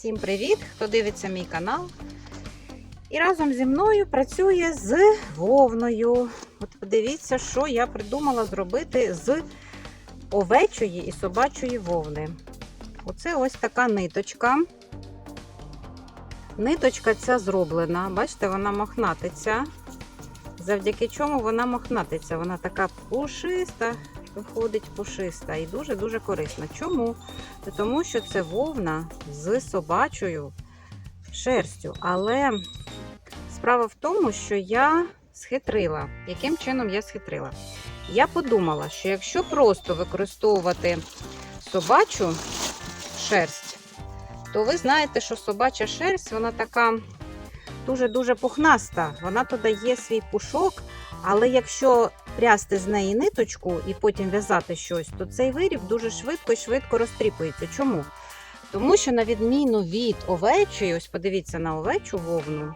Всім привіт! Хто дивиться мій канал. І разом зі мною працює з вовною. От подивіться, що я придумала зробити з овечої і собачої вовни. Оце ось така ниточка. Ниточка ця зроблена, бачите, вона мохнатиця. Завдяки чому вона мохнатиця. Вона така пушиста, виходить пушиста і дуже-дуже корисна. Чому? Тому що це вовна з собачою шерстю. Але справа в тому, що я схитрила. Яким чином я схитрила? Я подумала, що якщо просто використовувати собачу шерсть, то ви знаєте, що собача шерсть, вона така дуже-дуже пухнаста. Вона додає свій пушок, але якщо прясти з неї ниточку і потім в'язати щось, то цей виріб дуже швидко і швидко розтріпується. Чому? Тому що, на відміну від овечої, ось подивіться на овечу вовну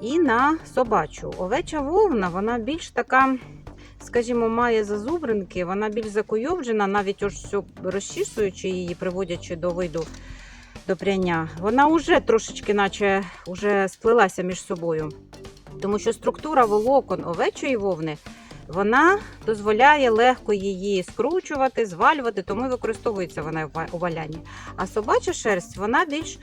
і на собачу. Овеча вовна, вона більш така, скажімо, має зазубринки, вона більш закуйовджена, навіть ось розчісуючи її, приводячи до виду до пряння, вона вже трошечки, наче вже сплелася між собою. Тому що структура волокон овечої вовни вона дозволяє легко її скручувати, звалювати, тому і використовується вона у валянні. А собача шерсть вона більш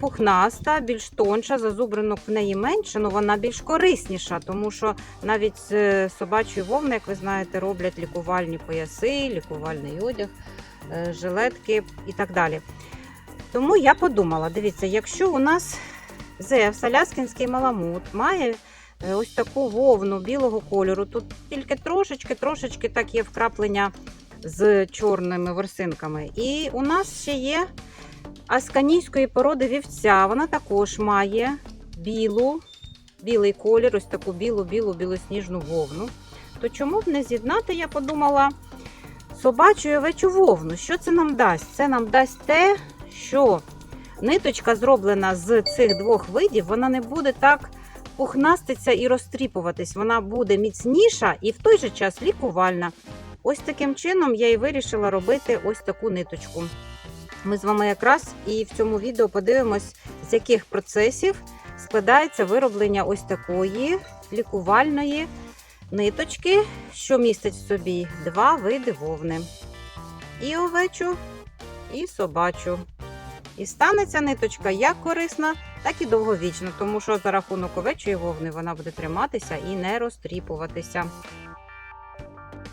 пухнаста, більш тонша, зазубринок в неї менше, але вона більш корисніша, тому що навіть з собачої вовни, як ви знаєте, роблять лікувальні пояси, лікувальний одяг, е, жилетки і так далі. Тому я подумала: дивіться, якщо у нас Зевс, Аляскінський маламут, має е, ось таку вовну білого кольору, тут тільки трошечки-трошечки так є вкраплення з чорними ворсинками. І у нас ще є асканійської породи вівця. Вона також має білу, білий колір, ось таку білу-білу білосніжну вовну. То чому б не з'єднати, я подумала, собачу і овечу вовну? Що це нам дасть? Це нам дасть те, що ниточка зроблена з цих двох видів, вона не буде так пухнаститься і розтріпуватись. Вона буде міцніша і в той же час лікувальна. Ось таким чином я і вирішила робити ось таку ниточку. Ми з вами якраз і в цьому відео подивимось, з яких процесів складається вироблення ось такої лікувальної ниточки, що містить в собі два види вовни: і овечу, і собачу. І стане ця ниточка як корисна, так і довговічна, тому що за рахунок овечої вовни вона буде триматися і не розтріпуватися.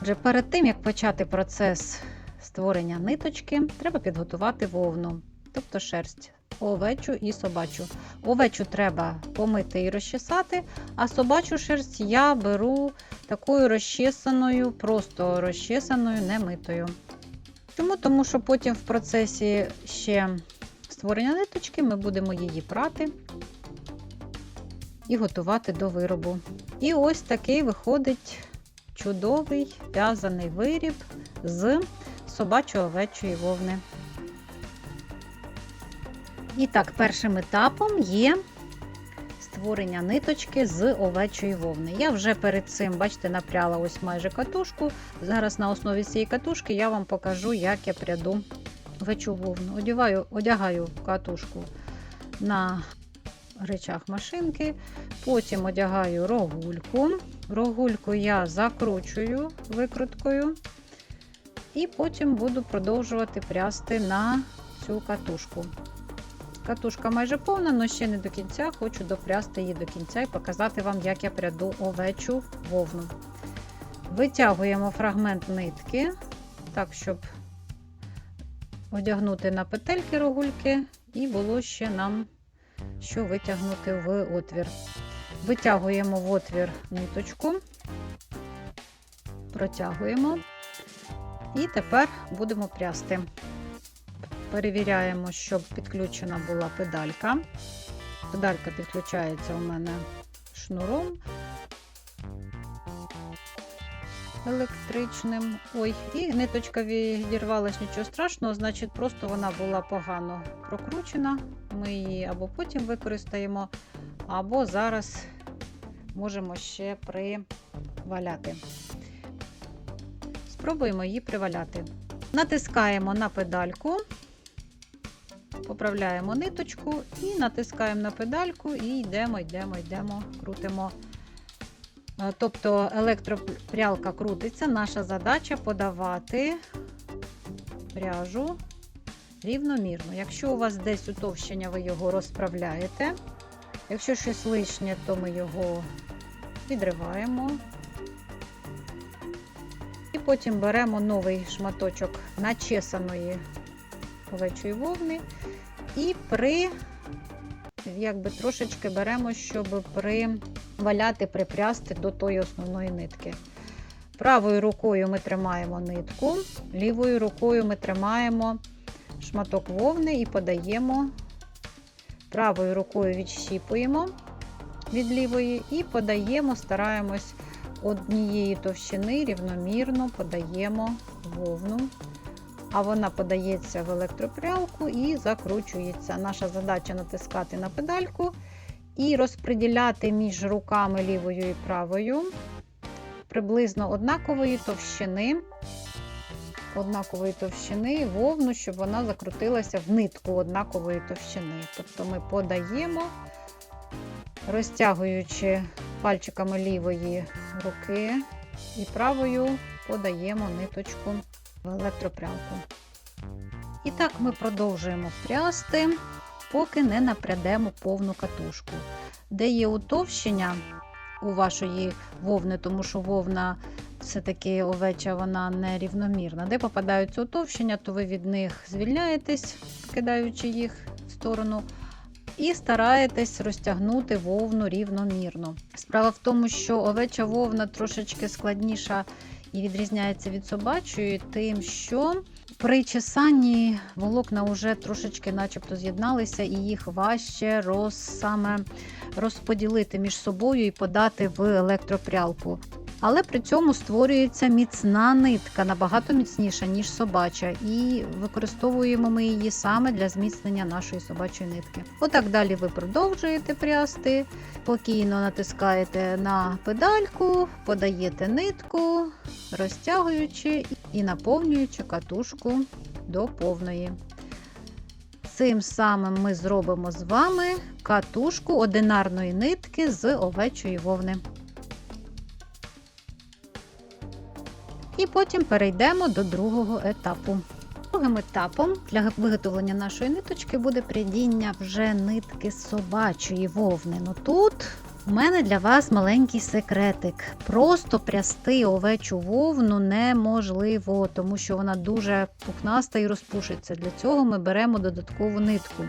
Отже, перед тим як почати процес створення ниточки, треба підготувати вовну, тобто шерсть, овечу і собачу. Овечу треба помити і розчесати, а собачу шерсть я беру такою розчесаною, просто розчесаною, немитою. Чому? Тому що потім в процесі ще створення ниточки ми будемо її прати і готувати до виробу. І ось такий виходить чудовий в'язаний виріб з собачо-овечої вовни. І так, першим етапом є створення ниточки з овечої вовни. Я вже перед цим, бачите, напряла ось майже катушку. Зараз на основі цієї катушки я вам покажу, як я пряду овечу вовну. Одягаю, одягаю катушку на речах машинки, потім одягаю рогульку. Рогульку я закручую викруткою, і потім буду продовжувати прясти на цю катушку. Катушка майже повна, але ще не до кінця. Хочу допрясти її до кінця і показати вам, як я пряду овечу вовну. Витягуємо фрагмент нитки, так, щоб одягнути на петельки рогульки, і було ще нам що витягнути в отвір. Витягуємо в отвір ниточку, протягуємо, і тепер будемо прясти. Перевіряємо, щоб підключена була педалька. Педалька підключається у мене шнуром електричним. Ой, і ниточка відірвалась, нічого страшного, значить, просто вона була погано прокручена. Ми її або потім використаємо, або зараз можемо ще приваляти. Спробуємо її приваляти. Натискаємо на педальку поправляємо ниточку і натискаємо на педальку, і йдемо, йдемо, йдемо, крутимо. Е, Тобто електропрялка крутиться. Наша задача подавати пряжу рівномірно. Якщо у вас десь утовщення, ви його розправляєте. Якщо щось лишнє, то ми його відриваємо. І потім беремо новий шматочок начесаної овечої вовни і при, якби трошечки беремо, щоб приваляти, припрясти до тої основної нитки. Правою рукою ми тримаємо нитку, лівою рукою ми тримаємо шматок вовни і подаємо. Правою рукою відщіпуємо від лівої і подаємо, стараємось однієї товщини рівномірно подаємо вовну, а вона подається в електропрялку і закручується. Наша задача натискати на педальку і розподіляти між руками лівою і правою приблизно однакової товщини. Однакової товщини вовну, щоб вона закрутилася в нитку однакової товщини. Тобто ми подаємо, розтягуючи пальчиками лівої руки і правою подаємо ниточку в електропрялку. І так ми продовжуємо прясти, поки не напрядемо повну катушку. Де є утовщення у вашої вовни, тому що вовна все-таки овеча вона нерівномірна. Де попадаються утовщення, то ви від них звільняєтесь, кидаючи їх в сторону. І стараєтесь розтягнути вовну рівномірно. Справа в тому, що овеча вовна трошечки складніша і відрізняється від собачої, тим, що при чесанні волокна вже трошечки начебто з'єдналися, і їх важче роз, саме розподілити між собою і подати в електропрялку. Але при цьому створюється міцна нитка, набагато міцніша, ніж собача, і використовуємо ми її саме для зміцнення нашої собачої нитки. Отак далі ви продовжуєте прясти, спокійно натискаєте на педальку, подаєте нитку, розтягуючи і наповнюючи катушку до повної. Цим самим ми зробимо з вами катушку одинарної нитки з овечої вовни. І потім перейдемо до другого етапу. Другим етапом для виготовлення нашої ниточки буде прядіння вже нитки собачої вовни. Ну тут у мене для вас маленький секретик. Просто прясти овечу вовну неможливо, тому що вона дуже пухнаста і розпушиться. Для цього ми беремо додаткову нитку.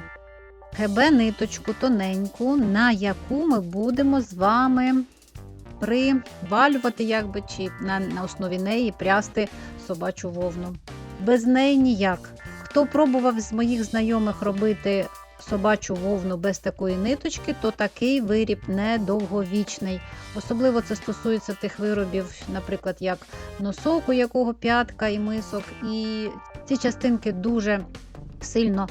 ГБ-ниточку тоненьку, на яку ми будемо з вами привалювати, якби, чи на, на основі неї прясти собачу вовну. Без неї ніяк. Хто пробував з моїх знайомих робити собачу вовну без такої ниточки, то такий виріб недовговічний. Особливо це стосується тих виробів, наприклад, як носок, у якого п'ятка і мисок. І ці частинки дуже сильно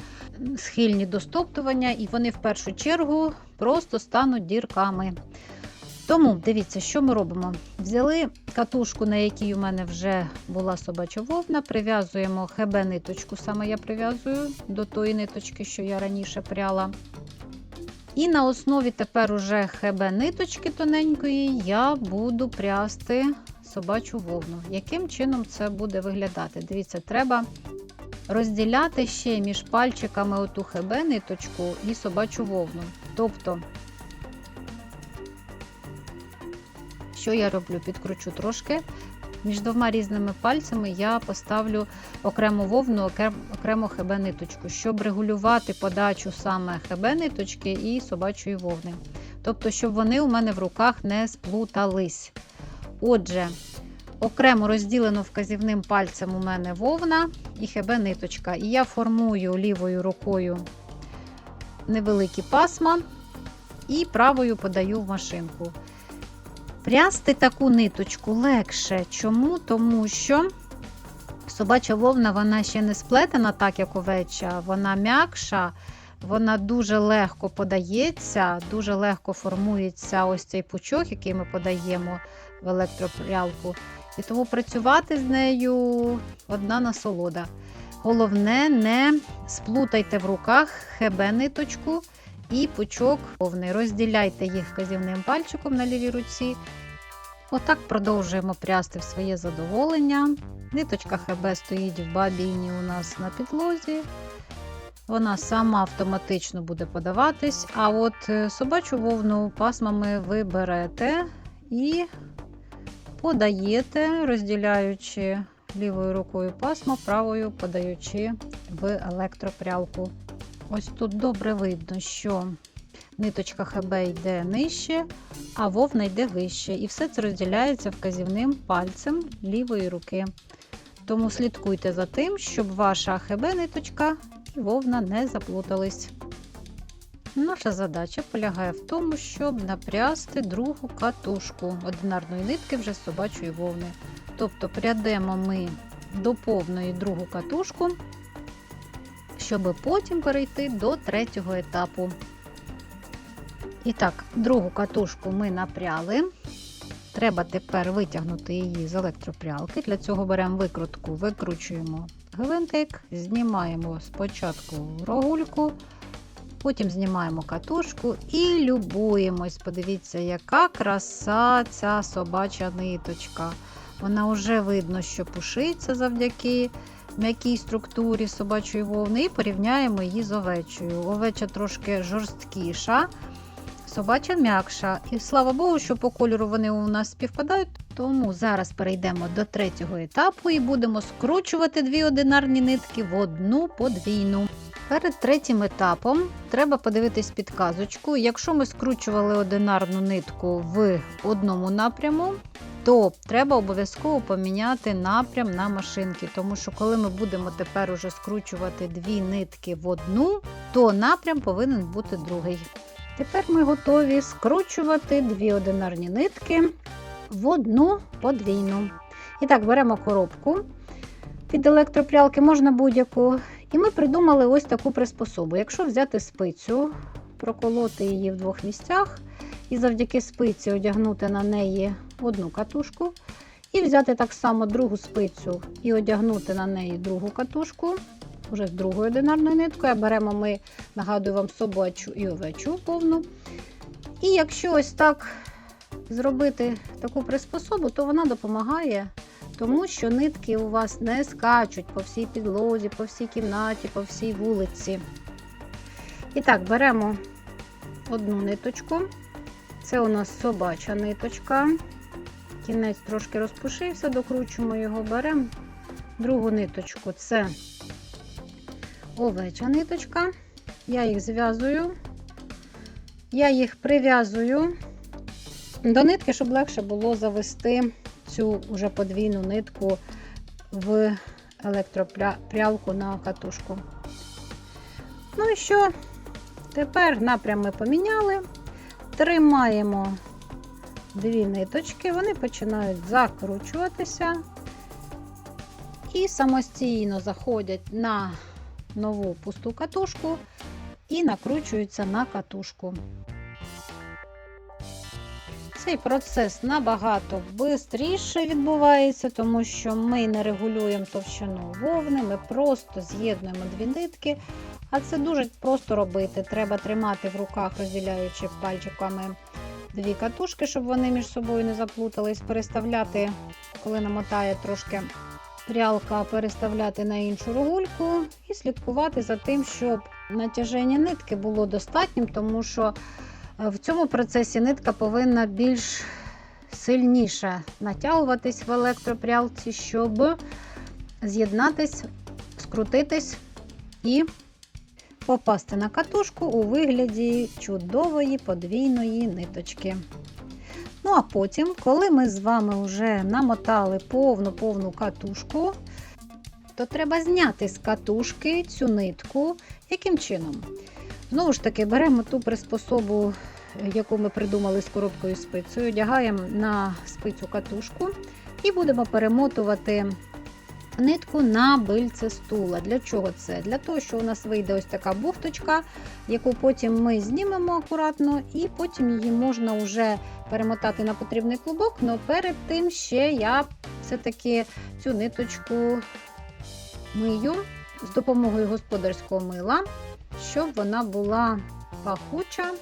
схильні до стоптування, і вони в першу чергу просто стануть дірками. Тому дивіться, що ми робимо. Взяли катушку, на якій у мене вже була собача вовна, прив'язуємо ХБ-ниточку, саме я прив'язую до тої ниточки, що я раніше пряла. І на основі тепер уже ХБ-ниточки тоненької я буду прясти собачу вовну. Яким чином це буде виглядати? Дивіться, треба розділяти ще між пальчиками оту ХБ-ниточку і собачу вовну. Тобто що я роблю? Підкручу трошки. Між двома різними пальцями я поставлю окрему вовну, окремо ХБ-ниточку, щоб регулювати подачу саме ХБ-ниточки і собачої вовни. Тобто, щоб вони у мене в руках не сплутались. Отже, окремо розділено вказівним пальцем у мене вовна і ХБ-ниточка. І я формую лівою рукою невеликі пасма і правою подаю в машинку. Прясти таку ниточку легше. Чому? Тому що собача вовна вона ще не сплетена, так як овеча, вона м'якша, вона дуже легко подається, дуже легко формується ось цей пучок, який ми подаємо в електропрялку. І тому працювати з нею одна насолода. Головне, не сплутайте в руках хебе-ниточку і пучок повний. Розділяйте їх вказівним пальчиком на лівій руці. Отак продовжуємо прясти в своє задоволення. Ниточка ХБ стоїть в бабіні у нас на підлозі. Вона сама автоматично буде подаватись. А от е, собачу вовну пасмами ви берете і подаєте, розділяючи лівою рукою пасмо, правою подаючи в електропрялку. Ось тут добре видно, що ниточка ХБ йде нижче, а вовна йде вище. І все це розділяється вказівним пальцем лівої руки. Тому слідкуйте за тим, щоб ваша ХБ-ниточка і вовна не заплутались. Наша задача полягає в тому, щоб напрясти другу катушку одинарної нитки вже з собачої вовни. Тобто прядемо ми до повної другу катушку, щоб потім перейти до третього етапу. І так, другу катушку ми напряли. Треба тепер витягнути її з електропрялки. Для цього беремо викрутку, викручуємо гвинтик, знімаємо спочатку рогульку, потім знімаємо катушку і любуємось. Подивіться, яка краса ця собача ниточка. Вона вже видно, що пушиться завдяки м'якій структурі собачої вовни, і порівняємо її з овечою. Овеча трошки жорсткіша собача м'якша. І слава Богу, що по кольору вони у нас співпадають. Тому зараз перейдемо до третього етапу і будемо скручувати дві одинарні нитки в одну подвійну. Перед третім етапом треба подивитись підказочку. Якщо ми скручували одинарну нитку в одному напряму, то треба обов'язково поміняти напрям на машинки, тому що коли ми будемо тепер уже скручувати дві нитки в одну, то напрям повинен бути другий. Тепер ми готові скручувати дві одинарні нитки в одну подвійну. І так, беремо коробку під електропрялки, можна будь-яку. І ми придумали ось таку приспособу. Якщо взяти спицю, проколоти її в двох місцях, і завдяки спиці одягнути на неї одну катушку, і взяти так само другу спицю і одягнути на неї другу катушку, вже з другою одинарною ниткою. Беремо ми, нагадую вам, собачу і овечу повну. І якщо ось так зробити таку приспособу, то вона допомагає, тому що нитки у вас не скачуть по всій підлозі, по всій кімнаті, по всій вулиці. І так, беремо одну ниточку. Це у нас собача ниточка. Кінець трошки розпушився, докручуємо його, беремо другу ниточку це овеча ниточка. Я їх зв'язую, я їх прив'язую до нитки, щоб легше було завести цю вже подвійну нитку в електропрялку на катушку. Ну і що? Тепер напрям ми поміняли, тримаємо дві ниточки, вони починають закручуватися і самостійно заходять на нову пусту катушку і накручуються на катушку. Цей процес набагато швидше відбувається, тому що ми не регулюємо товщину вовни, ми просто з'єднуємо дві нитки, а це дуже просто робити. Треба тримати в руках, розділяючи пальчиками дві катушки, щоб вони між собою не заплутались, переставляти, коли намотає трошки прялка, переставляти на іншу рогульку і слідкувати за тим, щоб натяження нитки було достатнім, тому що в цьому процесі нитка повинна більш сильніше натягуватись в електропрялці, щоб з'єднатись, скрутитись і попасти на катушку у вигляді чудової подвійної ниточки. Ну, а потім, коли ми з вами вже намотали повну-повну катушку, то треба зняти з катушки цю нитку. Яким чином? Знову ж таки, беремо ту приспособу, яку ми придумали з короткою спицею, одягаємо на спицю катушку і будемо перемотувати нитку на бильце стула. Для чого це? Для того, що у нас вийде ось така буфточка, яку потім ми знімемо акуратно, і потім її можна вже перемотати на потрібний клубок. але перед тим ще я все-таки цю ниточку мию з допомогою господарського мила, щоб вона була пахуча,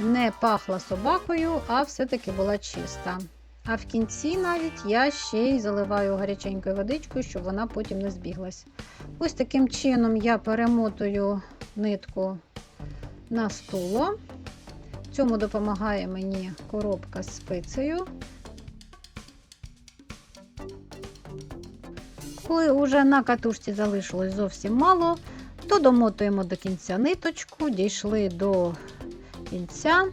не пахла собакою, а все-таки була чиста. А в кінці навіть я ще й заливаю гаряченькою водичкою, щоб вона потім не збіглась. Ось таким чином я перемотую нитку на стуло. Цьому допомагає мені коробка з спицею. Коли вже на катушці залишилось зовсім мало, то домотуємо до кінця ниточку, дійшли до кінця,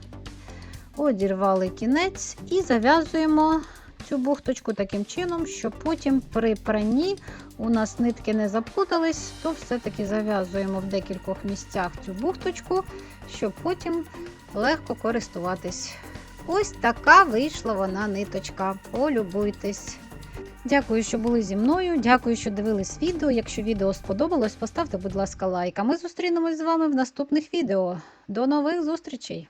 одірвали кінець і зав'язуємо цю бухточку таким чином, щоб потім при пранні у нас нитки не заплутались, то все-таки зав'язуємо в декількох місцях цю бухточку, щоб потім легко користуватись. Ось така вийшла вона ниточка. Полюбуйтесь. Дякую, що були зі мною. Дякую, що дивились відео. Якщо відео сподобалось, поставте, будь ласка, лайк. А ми зустрінемось з вами в наступних відео. До нових зустрічей!